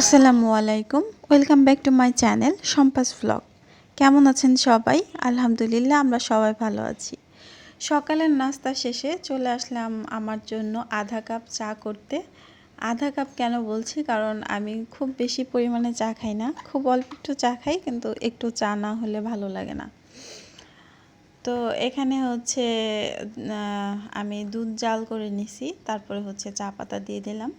আসসালামু আলাইকুম। Welcome back to my channel সম্পাস vlog কেমন আছেন সবাই? আলহামদুলিল্লাহ, আমরা সবাই ভালো আছি। সকালের নাস্তা শেষে চলে আসলাম আমার জন্য আধা কাপ চা করতে। আধা কাপ কেন বলছি? কারণ আমি খুব বেশি পরিমাণে চা খাই না। খুব অল্প একটু চা খাই, কিন্তু একটু চা না হলে ভালো লাগে না। তো এখানে হচ্ছে আমি দুধ জাল করে নিছি, তারপরে হচ্ছে চা পাতা দিয়ে দিলাম।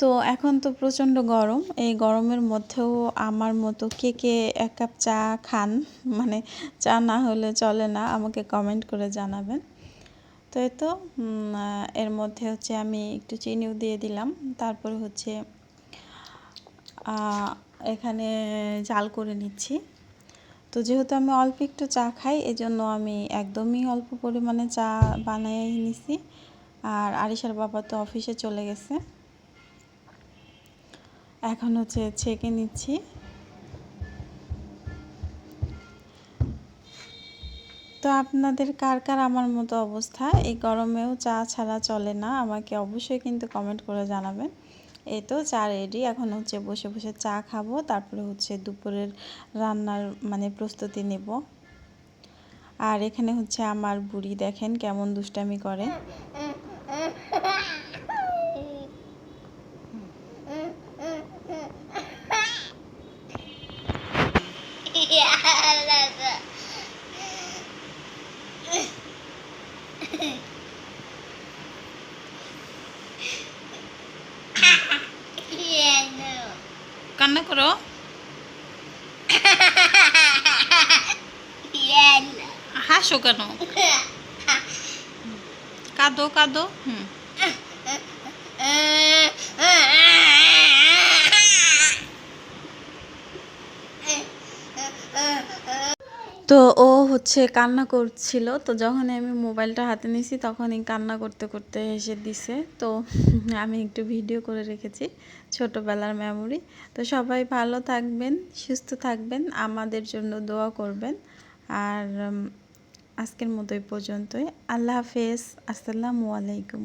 তো এখন তো প্রচণ্ড গরম। এই গরমের মধ্যেও আমার মতো কে কে এক কাপ চা খান মানে চা না হলে চলে না, আমাকে কমেন্ট করে জানাবেন। তো এই তো এর মধ্যে হচ্ছে আমি একটু চিনিও দিয়ে দিলাম। তারপরে হচ্ছে এখানে জাল করে নিচ্ছি। তো যেহেতু আমি অল্প একটু চা খাই, এজন্য আমি একদমই অল্প পরিমাণে চা বানিয়ে নিছি। আর আরিশার বাবা তো অফিসে চলে গেছে। এখন হচ্ছে ছেঁকে নিচ্ছি। তো আপনাদের কার কার আমার মতো অবস্থা? এই গরমেও চা ছাড়া চলে না, আমাকে অবশ্যই কিন্তু কমেন্ট করে জানাবেন। এই তো চা রেডি এখন হচ্ছে বসে বসে চা খাব, তারপরে হচ্ছে দুপুরের রান্নার মানে প্রস্তুতি নেব। আর এখানে হচ্ছে আমার বুড়ি দেখেন কেমন দুষ্টামি করে। কান্না করো হাসো কেন কাঁদো কাঁদো হুম তো ও হচ্ছে কান্না করছিল। তো যখন আমি মোবাইলটা হাতে নিয়েছি তখনই কান্না করতে করতে এসে দিছে। তো আমি একটু ভিডিও করে রেখেছি, ছোটোবেলার মেমোরি তো সবাই ভালো থাকবেন, সুস্থ থাকবেন, আমাদের জন্য দোয়া করবেন। আর আজকের মতো এই পর্যন্তই। আল্লাহ হাফেজ। আসসালামু আলাইকুম।